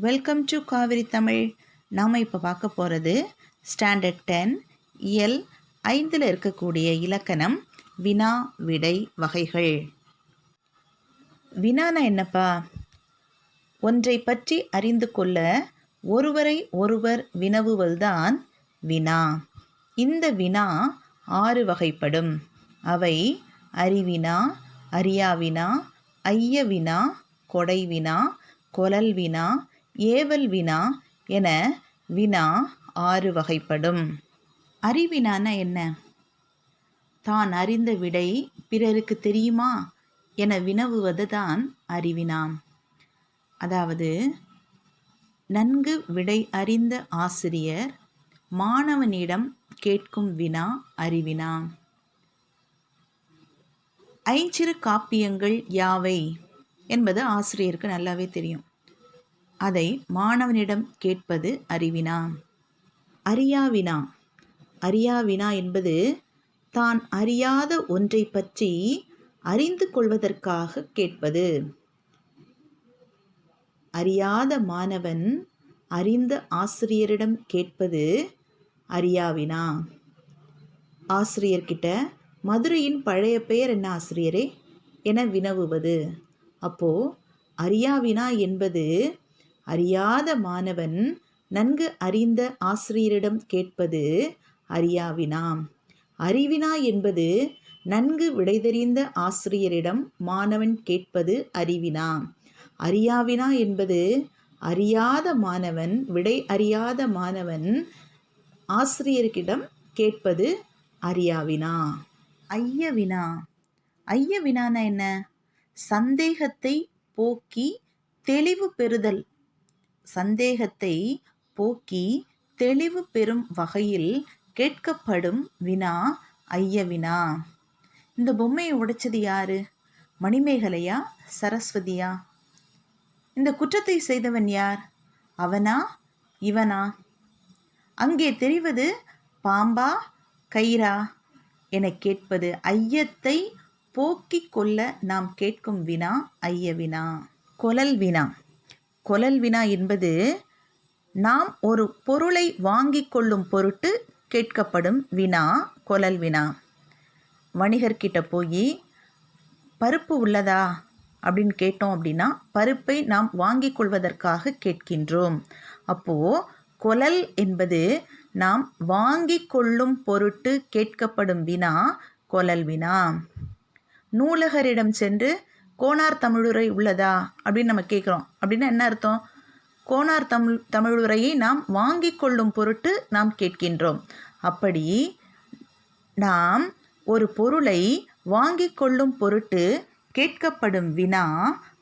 Welcome to Kaveri Tamil நாம் இப்போ பார்க்க போகிறது ஸ்டாண்டர்ட் டென் இயல் ஐந்தில் இருக்கக்கூடிய இலக்கணம் வினா விடை வகைகள். வினானா என்னப்பா? ஒன்றை பற்றி அறிந்து கொள்ள ஒருவரை ஒருவர் வினவுவதுதான் வினா. இந்த வினா ஆறு வகைப்படும். அவை அறிவினா அறியாவினா ஐய வினா கொலல்வினா வினா ஏவல் வினா என வினா ஆறு வகைப்படும். அறிவினான என்ன? தான் அறிந்த விடை பிறருக்கு தெரியுமா? என வினவுவது தான் அறிவினாம். அதாவது நன்கு விடை அறிந்த ஆசிரியர் மாணவனிடம் கேட்கும் வினா அறிவினா ஐஞ்சிறு காப்பியங்கள் யாவை? என்பது ஆசிரியருக்கு நல்லாவே தெரியும். அதை மாணவனிடம் கேட்பது அறிவினா? அறியாவினா? அறியாவினா என்பது தான் அறியாத ஒன்றை பற்றி அறிந்து கொள்வதற்காக கேட்பது. அறியாத மாணவன் அறிந்த ஆசிரியரிடம் கேட்பது அறியாவினா? ஆசிரியர்கிட்ட மதுரையின் பழைய பெயர் என்ன ஆசிரியரே? என வினவுவது. அப்போ அறியாவினா என்பது அறியாத மாணவன் நன்கு அறிந்த ஆசிரியரிடம் கேட்பது அறியாவினா அறிவினா என்பது நன்கு விடைதெறிந்த ஆசிரியரிடம் மாணவன் கேட்பது அறிவினா அறியாவினா என்பது அறியாத மாணவன் விடை அறியாத மாணவன் ஆசிரியர்கிடம் கேட்பது அறியாவினா. ஐயவினா. ஐயவினானா என்ன? சந்தேகத்தை போக்கி தெளிவு பெறுதல் சந்தேகத்தை போக்கி தெளிவு பெறும் வகையில் கேட்கப்படும் வினா ஐயவினா. இந்த பொம்மையை உடைச்சது யாரு? மணிமேகலையா? சரஸ்வதியா? இந்த குற்றத்தை செய்தவன் யார்? அவனா? இவனா? அங்கே தெரிவது பாம்பா கயிறா? என கேட்பது ஐயத்தை போக்கிக் கொள்ள நாம் கேட்கும் வினா ஐய வினா கொலல் வினா. கொலல் வினா என்பது நாம் ஒரு பொருளை வாங்கி கொள்ளும் பொருட்டு கேட்கப்படும் வினா கொலல் வினா. வணிகர்கிட்ட போய் பருப்பு உள்ளதா? அப்படின்னு கேட்டோம் அப்படின்னா பருப்பை நாம் வாங்கிக் கொள்வதற்காக கேட்கின்றோம். அப்போது கொலல் என்பது நாம் வாங்கி கொள்ளும் பொருட்டு கேட்கப்படும் வினா கொலல் வினா. நூலகரிடம் சென்று கோனார் தமிழுரை உள்ளதா அப்படின்னு நம்ம கேட்குறோம் அப்படின்னா என்ன அர்த்தம்? கோனார் தமிழ் தமிழுரையை நாம் வாங்கி கொள்ளும் பொருட்டு நாம் கேட்கின்றோம். அப்படி நாம் ஒரு பொருளை வாங்கி கொள்ளும் பொருட்டு கேட்கப்படும் வினா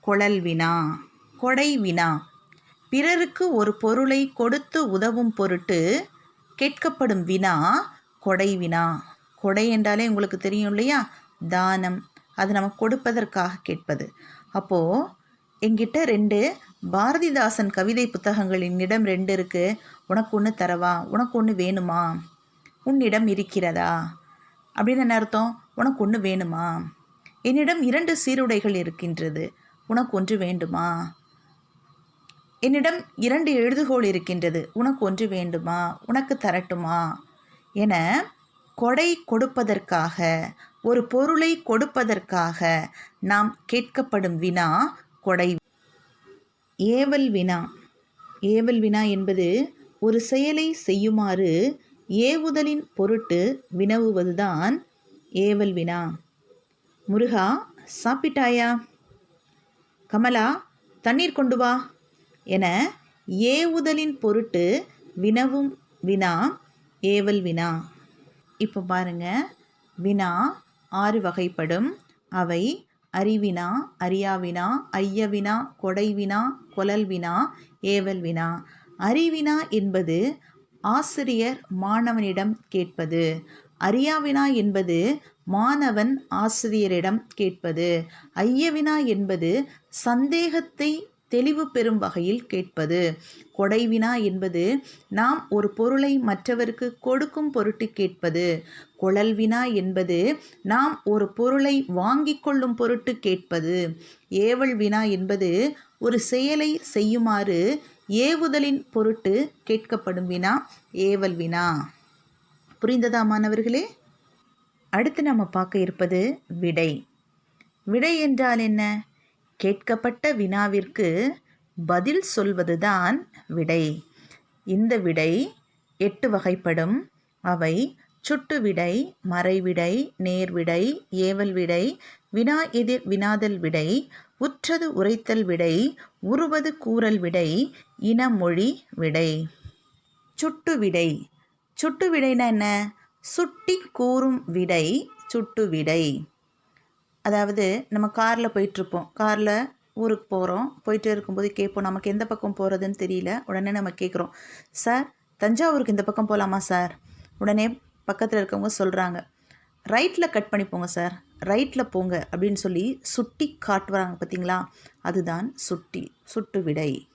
குழல் வினா கொடை வினா. பிறருக்கு ஒரு பொருளை கொடுத்து உதவும் பொருட்டு கேட்கப்படும் வினா கொடை வினா. கொடை என்றாலே உங்களுக்கு தெரியும் இல்லையா? தானம். அது நம்ம கொடுப்பதற்காக கேட்பது. அப்போது எங்கிட்ட ரெண்டு பாரதிதாசன் கவிதை புத்தகங்கள் என்னிடம் ரெண்டு இருக்குது உனக்கு ஒன்று தரவா? உனக்கு ஒன்று வேணுமா? உன்னிடம் இருக்கிறதா? அப்படின்னு என்ன அர்த்தம்? உனக்கு ஒன்று வேணுமா? என்னிடம் இரண்டு சீருடைகள் இருக்கின்றது. உனக்கு ஒன்று வேண்டுமா? என்னிடம் இரண்டு எழுதுகோள் இருக்கின்றது. உனக்கு ஒன்று வேண்டுமா? உனக்கு தரட்டுமா? என கொடை கொடுப்பதற்காக ஒரு பொருளை கொடுப்பதற்காக நாம் கேட்கப்படும் வினா கொடை. ஏவல் வினா. ஏவல் வினா என்பது ஒரு செயலை செய்யுமாறு ஏவுதலின் பொருட்டு வினவுவதுதான் ஏவல் வினா. முருகா சாப்பிட்டாயா? கமலா தண்ணீர் கொண்டு வா என ஏவுதலின் பொருட்டு வினவும் வினா ஏவல் வினா. இப்போ பாருங்க வினா ஆறு வகைப்படும். அவை அறிவினா அறியாவினா ஐயவினா கொடைவினா கொலல்வினா ஏவல்வினா. ஏவல் வினா அறிவினா என்பது ஆசிரியர் மாணவனிடம் கேட்பது. அறியாவினா என்பது மாணவன் ஆசிரியரிடம் கேட்பது. ஐயவினா என்பது சந்தேகத்தை தெளிவு பெறும் வகையில் கேட்பது. கொடைவினா என்பது நாம் ஒரு பொருளை மற்றவருக்கு கொடுக்கும் பொருட்டு கேட்பது. குழல்வினா என்பது நாம் ஒரு பொருளை வாங்கிக் கொள்ளும் பொருட்டு கேட்பது. ஏவல் வினா என்பது ஒரு செயலை செய்யுமாறு ஏவுதலின் பொருட்டு கேட்கப்படும் வினா ஏவல் வினா. புரிந்ததா மாணவர்களே? அடுத்து நம்ம பார்க்க இருப்பது விடை. விடை என்றால் என்ன? கேட்கப்பட்ட வினாவிற்கு பதில் சொல்வதுதான் விடை. இந்த விடை எட்டு வகைப்படும். அவை சுட்டு விடை மறைவிடை நேர்விடை ஏவல் விடை வினா எதிர் வினாதல் விடை உற்றது உரைத்தல் விடை உருவது கூறல் விடை இனமொழி விடை. சுட்டு விடை. சுட்டு விடைனா என்ன? சுட்டி கூறும் விடை சுட்டு விடை. அதாவது நம்ம காரில் போயிட்டுருப்போம். காரில் ஊருக்கு போகிறோம் போயிட்டு இருக்கும்போது கேட்போம் நமக்கு எந்த பக்கம் போகிறதுன்னு தெரியல. உடனே நம்ம கேட்குறோம் சார் தஞ்சாவூருக்கு இந்த பக்கம் போகலாமா சார்? உடனே பக்கத்தில் இருக்கவங்க சொல்கிறாங்க ரைட்டில் கட் பண்ணி போங்க சார். ரைட்டில் போங்க. அப்படின்னு சொல்லி சுட்டி காட்டுவாங்க பார்த்தீங்களா அதுதான் சுட்டி சுட்டு விடை.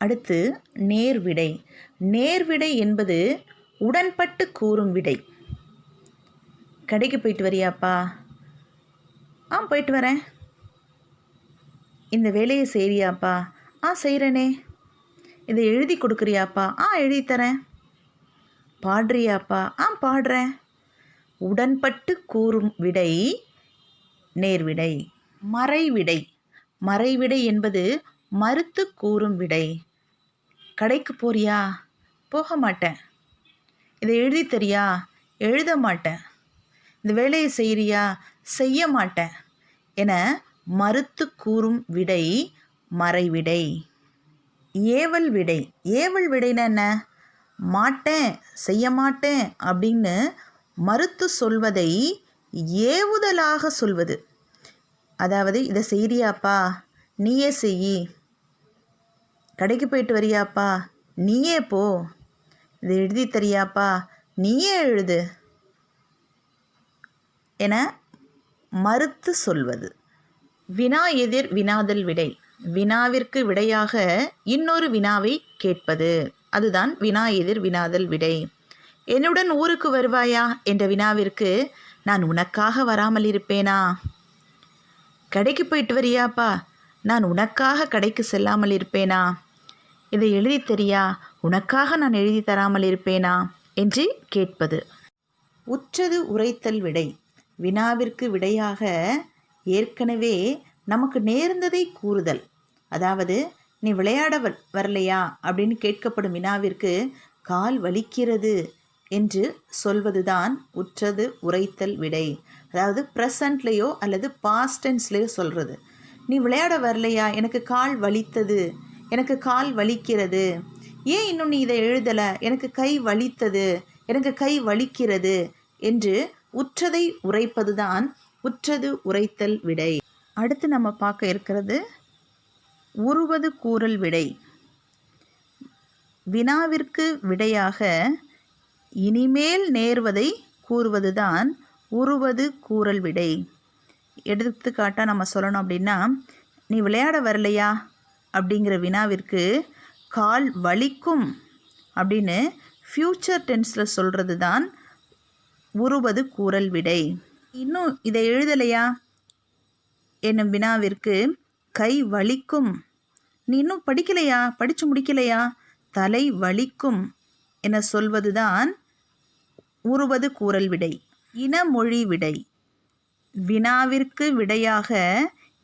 அடுத்து நேர்விடை நேர்விடை என்பது உடன்பட்டு கூறும் விடை. கடைக்கு போயிட்டு வரியாப்பா? ஆ போயிட்டு வரேன். இந்த வேலையை செய்கிறியாப்பா ஆ செய்கிறேனே இதை எழுதி கொடுக்குறியாப்பா? ஆ எழுதி தரேன். பாடுறியாப்பா? ஆ பாடுறேன். உடன்பட்டு கூறும் விடை நேர்விடை மறைவிடை. மறைவிடை என்பது மறுத்து கூறும் விடை. கடைக்கு போறியா? போக மாட்டேன். இதை எழுதி தரியா? எழுத மாட்டேன். இந்த வேலையை செய்கிறியா செய்ய மாட்டேன். என மறுத்து கூறும் விடை மறைவிடை. ஏவல் விடை. ஏவல் விடைன்னா என்ன? மாட்டேன் செய்ய மாட்டேன் அப்படின்னு மறுத்து சொல்வதை ஏவுதலாக சொல்வது. அதாவது இதை செய்கிறியாப்பா நீயே செய். கடைக்கு போயிட்டு வரியாப்பா? நீயே போ. இதை எழுதி தரியாப்பா? நீயே எழுது. என மறுத்து சொல்வது. வினா எதிர் வினாதல் விடை. வினாவிற்கு விடையாக இன்னொரு வினாவை கேட்பது. அதுதான் வினா எதிர் வினாதல் விடை. என்னுடன் ஊருக்கு வருவாயா? என்ற வினாவிற்கு நான் உனக்காக வராமல் இருப்பேனா? கடைக்கு போயிட்டு வரியாப்பா. நான் உனக்காக கடைக்கு செல்லாமல் இருப்பேனா? இதை எழுதி தெரியா? உனக்காக நான் எழுதி தராமல் இருப்பேனா? என்று கேட்பது. உற்றது உரைத்தல் விடை. வினாவிற்கு விடையாக ஏற்கனவே நமக்கு நேர்ந்ததை கூறுதல். அதாவது நீ விளையாட வ வரலையா? அப்படின்னு கேட்கப்படும் வினாவிற்கு கால் வலிக்கிறது என்று சொல்வதுதான் உற்றது உரைத்தல் விடை. அதாவது ப்ரெசண்ட்லேயோ அல்லது பாஸ்டென்ஸ்லேயோ சொல்கிறது நீ விளையாட வரலையா? எனக்கு கால் வலித்தது. எனக்கு கால் வலிக்கிறது. ஏன் இன்னும் நீ இதை எழுதலை? எனக்கு கை வலித்தது. எனக்கு கை வலிக்கிறது என்று உற்றதை உரைப்பதுதான் உற்றது உரைத்தல் விடை. அடுத்து நம்ம பார்க்க இருக்கிறது உருவது கூறல் விடை. வினாவிற்கு விடையாக இனிமேல் நேர்வதை கூறுவதுதான் உருவது கூறல் விடை. எடுத்துக்காட்டாக நம்ம சொல்லணும் அப்படின்னா நீ விளையாட வரலையா? அப்படிங்கிற வினாவிற்கு கால் வலிக்கும் அப்படின்னு ஃப்யூச்சர் டென்ஸில் சொல்கிறது தான் உருவது கூறல் விடை. இன்னும் இதை எழுதலையா? என்னும் வினாவிற்கு கை வலிக்கும். நீ இன்னும் படிக்கலையா? படித்து முடிக்கலையா? தலை வலிக்கும். என சொல்வதுதான் உருவது கூறல் விடை. இனமொழி விடை. வினாவிற்கு விடையாக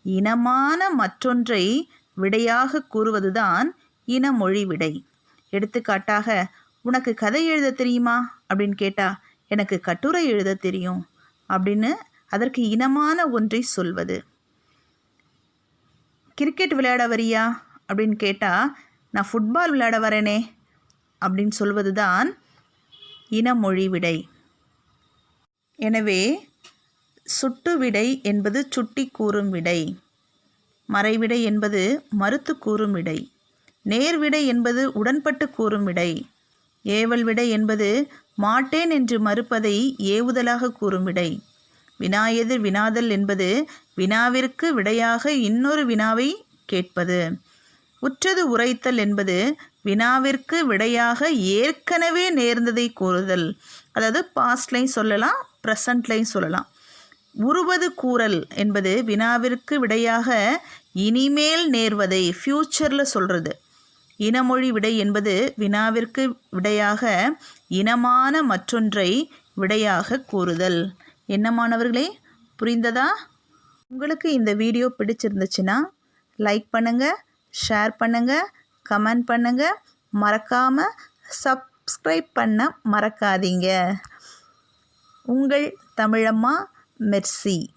இனமான மற்றொன்றை விடையாக கூறுவதுதான் இனமொழி விடை. எடுத்துக்காட்டாக உனக்கு கதை எழுத தெரியுமா? அப்படின்னு கேட்டா எனக்கு கட்டுரை எழுத தெரியும் அப்படின்னு அதற்கு இனமான ஒன்றை சொல்வது. கிரிக்கெட் விளையாட வரியா? அப்படின்னு கேட்டால் நான் ஃபுட்பால் விளையாட வரேனே அப்படின்னு சொல்வது தான் இனமொழி விடை. எனவே சுட்டு விடை என்பது சுட்டி கூறும் விடை. மறைவிடை என்பது மறுத்து கூறும் விடை. நேர்விடை என்பது உடன்பட்டு கூறும் விடை. ஏவல் விடை என்பது மாட்டேன் என்று மறுப்பதை ஏவுதலாக கூறும் விடை. வினாயெதிர் வினாதல் என்பது வினாவிற்கு விடையாக இன்னொரு வினாவை கேட்பது. உற்றது உரைத்தல் என்பது வினாவிற்கு விடையாக ஏற்கனவே நேர்ந்ததை கூறுதல். அதாவது பாஸ்ட்லையும் சொல்லலாம் ப்ரெசண்ட்லையும் சொல்லலாம். உருவது கூறல் என்பது வினாவிற்கு விடையாக இனிமேல் நேர்வதை ஃப்யூச்சரில் சொல்கிறது இனமொழி விடை என்பது வினாவிற்கு விடையாக இனமான மற்றொன்றை விடையாக கூறுதல். என்ன மாணவர்களே புரிந்ததா? உங்களுக்கு இந்த வீடியோ பிடிச்சிருந்துச்சுன்னா லைக் பண்ணுங்கள் ஷேர் பண்ணுங்கள் கமெண்ட் பண்ணுங்கள் மறக்காமல் சப்ஸ்கிரைப் பண்ண மறக்காதீங்க. உங்கள் தமிழம்மா மெர்சி.